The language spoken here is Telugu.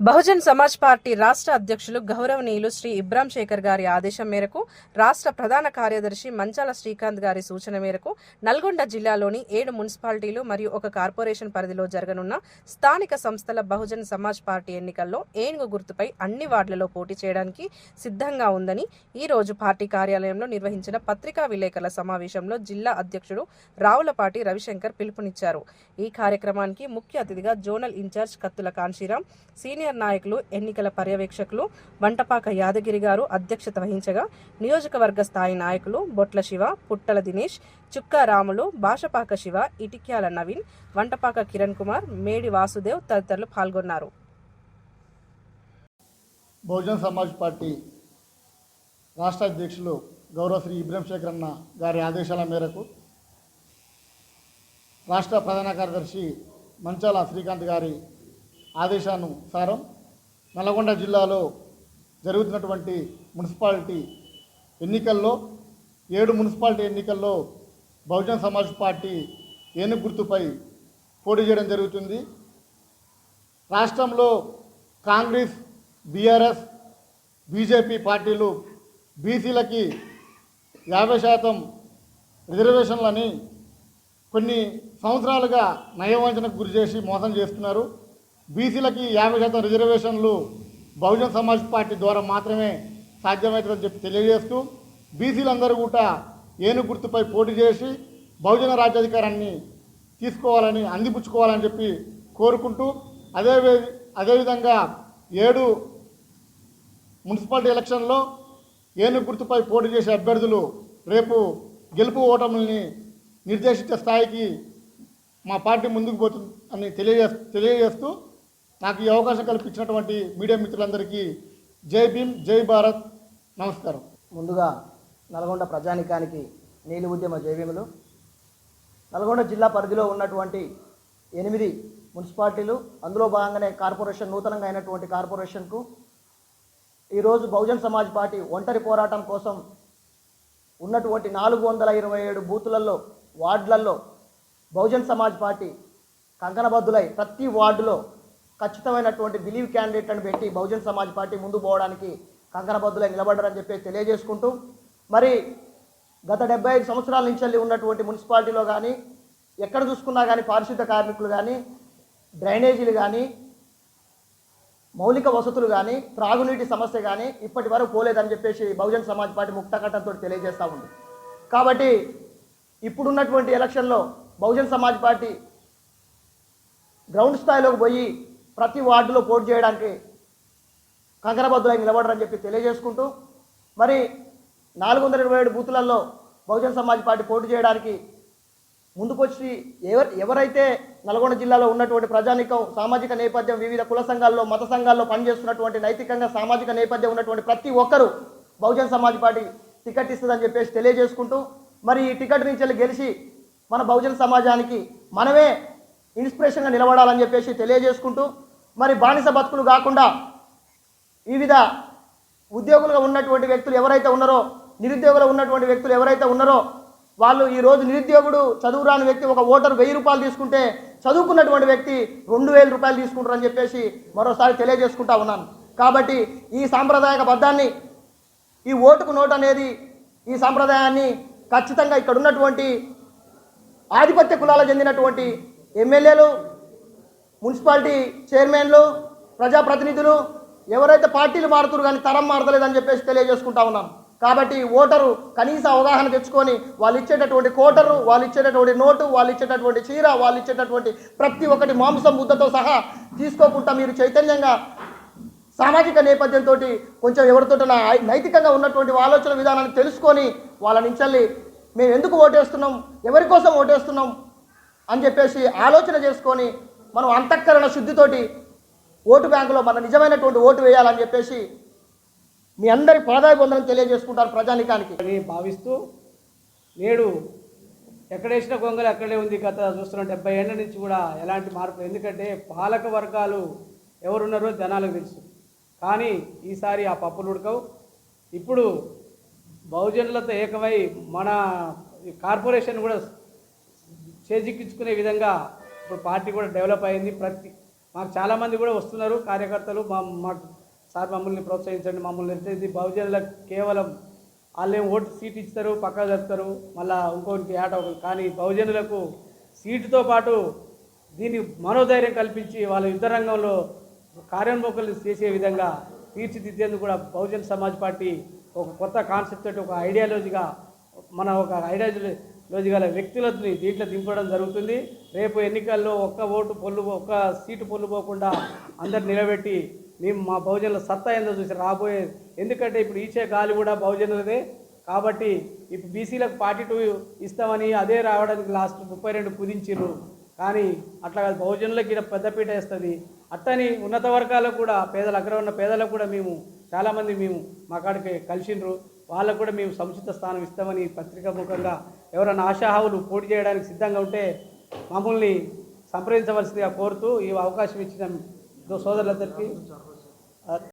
బహుజన్ సమాజ్ పార్టీ రాష్ట్ర అధ్యక్షులు గౌరవనీయులు శ్రీ ఇబ్రాం శేఖర్ గారి ఆదేశం మేరకు రాష్ట్ర ప్రధాన కార్యదర్శి మంచాల శ్రీకాంత్ గారి సూచన మేరకు నల్గొండ జిల్లాలోని ఏడు మున్సిపాలిటీలు మరియు ఒక కార్పొరేషన్ పరిధిలో జరగనున్న స్థానిక సంస్థల బహుజన్ సమాజ్ పార్టీ ఎన్నికల్లో ఏనుగు గుర్తుపై అన్ని వార్డులలో పోటీ చేయడానికి సిద్ధంగా ఉందని ఈ రోజు పార్టీ కార్యాలయంలో నిర్వహించిన పత్రికా విలేకరుల సమావేశంలో జిల్లా అధ్యక్షుడు రావులపాటి రవిశంకర్ పిలుపునిచ్చారు. ఈ కార్యక్రమానికి ముఖ్య అతిథిగా జోనల్ ఇన్ఛార్జ్ కత్తుల కాంశీరాం సీనియర్ నాయకులు ఎన్నికల పర్యవేక్షకులు వంటపాక యాదగిరి గారు అధ్యక్షత వహించగా నియోజకవర్గ స్థాయి నాయకులు బొట్ల శివ పుట్టల దినేష్ చుక్కా రాములు భాషపాక శివ ఇటిక్యాల నవీన్ వంటపాక కిరణ్ కుమార్ మేడి వాసుదేవ్ తదితరులు పాల్గొన్నారు. బహుజన్ సమాజ్ పార్టీ రాష్ట్ర అధ్యక్షులు గౌరవ శ్రీ ఇబ్రహీం శేఖర్ అన్న గారి ఆదేశాల మేరకు రాష్ట్ర ప్రధాన కార్యదర్శి మంచాల శ్రీకాంత్ గారి ఆదేశానుసారం నల్గొండ జిల్లాలో జరుగుతున్నటువంటి మున్సిపాలిటీ ఎన్నికల్లో ఏడు మున్సిపాలిటీ ఎన్నికల్లో బహుజన్ సమాజ్ పార్టీ ఏనుగు గుర్తుపై పోటీ చేయడం జరుగుతుంది. రాష్ట్రంలో కాంగ్రెస్ బీఆర్ఎస్ బీజేపీ పార్టీలు బీసీలకి యాభై శాతం రిజర్వేషన్లని కొన్ని సంవత్సరాలుగా నయవంచనకు గురి చేసి మోసం చేస్తున్నారు. బీసీలకి యాభై శాతం రిజర్వేషన్లు బహుజన్ సమాజ్ పార్టీ ద్వారా మాత్రమే సాధ్యమవుతుందని చెప్పి తెలియజేస్తూ బీసీలందరూ కూడా ఏను గుర్తుపై పోటీ చేసి బహుజన రాజ్యాధికారాన్ని తీసుకోవాలని అందిపుచ్చుకోవాలని చెప్పి కోరుకుంటూ అదే అదేవిధంగా ఏడు మున్సిపాలిటీ ఎలక్షన్లో ఏను గుర్తుపై పోటీ చేసే అభ్యర్థులు రేపు గెలుపు ఓటముల్ని నిర్దేశించే స్థాయికి మా పార్టీ ముందుకు పోతుంది అని తెలియజే తెలియజేస్తూ నాకు ఈ అవకాశం కల్పించినటువంటి మీడియా మిత్రులందరికీ జై భీమ్ జై భారత్. నమస్కారం. ముందుగా నల్గొండ ప్రజానికానికి నీలి ఉద్యమ జైవీములు నల్గొండ జిల్లా పరిధిలో ఉన్నటువంటి ఎనిమిది మున్సిపాలిటీలు అందులో భాగంగానే కార్పొరేషన్ నూతనంగా అయినటువంటి కార్పొరేషన్కు. ఈరోజు బహుజన్ సమాజ్ పార్టీ ఒంటరి పోరాటం కోసం ఉన్నటువంటి నాలుగు వందల ఇరవై ఏడు బూతులలో వార్డులలో బహుజన్ సమాజ్ పార్టీ కంకణబద్దులై ప్రతి వార్డులో ఖచ్చితమైనటువంటి బిలీవ్ క్యాండిడేట్లను పెట్టి బహుజన్ సమాజ్ పార్టీ ముందు పోవడానికి కంకరబద్దులై నిలబడ్డారని చెప్పి తెలియజేసుకుంటూ మరి గత డెబ్బై ఐదు సంవత్సరాల నుంచి వెళ్ళి ఉన్నటువంటి మున్సిపాలిటీలో కానీ ఎక్కడ చూసుకున్నా కానీ పారిశుద్ధ కార్మికులు కానీ డ్రైనేజీలు కానీ మౌలిక వసతులు కానీ త్రాగునీటి సమస్య కానీ ఇప్పటి వరకు పోలేదని చెప్పేసి బహుజన్ సమాజ్ పార్టీ ముక్తకట్టంతో తెలియజేస్తూ ఉంది. కాబట్టి ఇప్పుడున్నటువంటి ఎలక్షన్లో బహుజన్ సమాజ్ పార్టీ గ్రౌండ్ స్థాయిలోకి పోయి ప్రతి వార్డులో పోటీ చేయడానికి కంకరబద్దులై నిలబడరని చెప్పి తెలియజేసుకుంటూ మరి నాలుగు వందల ఇరవై ఏడు బూతులలో బహుజన సమాజ్ పార్టీ పోటీ చేయడానికి ముందుకొచ్చి ఎవరు ఎవరైతే నల్గొండ జిల్లాలో ఉన్నటువంటి ప్రజానికం సామాజిక నేపథ్యం వివిధ కుల సంఘాల్లో మత సంఘాల్లో పనిచేస్తున్నటువంటి నైతికంగా సామాజిక నేపథ్యం ఉన్నటువంటి ప్రతి ఒక్కరూ బహుజన సమాజ్ పార్టీ టికెట్ ఇస్తుందని చెప్పేసి తెలియజేసుకుంటూ మరి ఈ టికెట్ నుంచి వెళ్ళి గెలిచి మన బహుజన సమాజానికి మనమే ఇన్స్పిరేషన్గా నిలబడాలని చెప్పేసి తెలియజేసుకుంటూ మరి బానిస బతుకులు కాకుండా వివిధ ఉద్యోగులుగా ఉన్నటువంటి వ్యక్తులు ఎవరైతే ఉన్నారో నిరుద్యోగులు ఉన్నటువంటి వ్యక్తులు ఎవరైతే ఉన్నారో వాళ్ళు ఈరోజు నిరుద్యోగుడు చదువు రాని వ్యక్తి ఒక ఓటర్ వెయ్యి రూపాయలు తీసుకుంటే చదువుకున్నటువంటి వ్యక్తి రెండు వేల రూపాయలు తీసుకుంటారని చెప్పేసి మరోసారి తెలియజేసుకుంటా ఉన్నాను. కాబట్టి ఈ సాంప్రదాయక బద్ధాన్ని ఈ ఓటుకు నోటు అనేది ఈ సాంప్రదాయాన్ని ఖచ్చితంగా ఇక్కడ ఉన్నటువంటి ఆధిపత్య కులాలకు చెందినటువంటి ఎమ్మెల్యేలు మున్సిపాలిటీ చైర్మన్లు ప్రజాప్రతినిధులు ఎవరైతే పార్టీలు మారుతురు కానీ తరం మారతలేదని చెప్పేసి తెలియజేసుకుంటా ఉన్నాను కాబట్టి ఓటరు కనీస అవగాహన తెచ్చుకొని వాళ్ళు ఇచ్చేటటువంటి కోటరు వాళ్ళు ఇచ్చేటటువంటి నోటు వాళ్ళు ఇచ్చేటటువంటి చీర వాళ్ళు ఇచ్చేటటువంటి ప్రతి ఒక్కటి మాంసం ముద్దతో సహా తీసుకోకుండా మీరు చైతన్యంగా సామాజిక నేపథ్యంతో కొంచెం ఎవరితో నైతికంగా ఉన్నటువంటి ఆలోచన విధానాన్ని తెలుసుకొని వాళ్ళ నుంచి మేము ఎందుకు ఓటేస్తున్నాం? ఎవరి కోసం ఓటేస్తున్నాం? అని చెప్పేసి ఆలోచన చేసుకొని మనం అంతఃకరణ శుద్ధితోటి ఓటు బ్యాంకులో మన నిజమైనటువంటి ఓటు వేయాలని చెప్పేసి మీ అందరి పాదాయ పొందడం తెలియజేసుకుంటారు ప్రజానికానికి. అని భావిస్తూ నేడు ఎక్కడేసిన గొంగలు అక్కడే ఉంది గత చూస్తున్న డెబ్బై ఏళ్ళ నుంచి కూడా ఎలాంటి మార్పు. ఎందుకంటే పాలక వర్గాలు ఎవరున్నారో జనాలకు తెలుసు. కానీ ఈసారి ఆ పప్పులు ఉడకవు. ఇప్పుడు బహుజనులతో ఏకమై మన ఈ కార్పొరేషన్ కూడా చేజిక్కించుకునే విధంగా ఇప్పుడు పార్టీ కూడా డెవలప్ అయింది. ప్రతి మాకు చాలామంది కూడా వస్తున్నారు కార్యకర్తలు. మా మాకు సార్ మమ్మల్ని ప్రోత్సహించండి మమ్మల్ని ఎంత బహుజనులకు కేవలం వాళ్ళేం ఓటు సీట్ ఇస్తారు పక్కన చెప్తారు మళ్ళా ఇంకోనికి ఆట ఒకరు కానీ బహుజనులకు సీటుతో పాటు దీన్ని మనోధైర్యం కల్పించి వాళ్ళ యుద్ధ రంగంలో కార్యోన్ముఖులు చేసే విధంగా తీర్చిదిద్దేందుకు కూడా బహుజన్ సమాజ్ పార్టీ ఒక కొత్త కాన్సెప్ట్ ఒక ఐడియాలజీగా మన ఒక ఐడియాలజీ గల వ్యక్తులని దీంట్లో దింపడం జరుగుతుంది. రేపు ఎన్నికల్లో ఒక్క ఓటు పొల్లు ఒక్క సీటు పొల్లు పోకుండా అందరు నిలబెట్టి మేము మా బహుజనుల సత్తా ఏందో చూసి రాబోయే ఎందుకంటే ఇప్పుడు ఈచే గాలి కూడా బహుజనులదే కాబట్టి ఇప్పుడు బీసీలకు ఫార్టీ టూ ఇస్తామని అదే రావడానికి లాస్ట్ ముప్పై రెండు కుదించారు కానీ అట్లా కాదు బహుజనులకు ఈడ పెద్దపీట వేస్తుంది. అట్టని ఉన్నత వర్గాలకు కూడా పేదలు అగ్ర ఉన్న పేదలకు కూడా మేము చాలామంది మేము మా కాడికి కలిసిండ్రు. వాళ్ళకు కూడా మేము సముచిత స్థానం ఇస్తామని పత్రికా ముఖంగా ఎవరైనా ఆశాహావులు పోటీ చేయడానికి సిద్ధంగా ఉంటే మమ్మల్ని సంప్రదించవలసిందిగా కోరుతూ ఈ అవకాశం ఇచ్చిన సోదరులందరికీ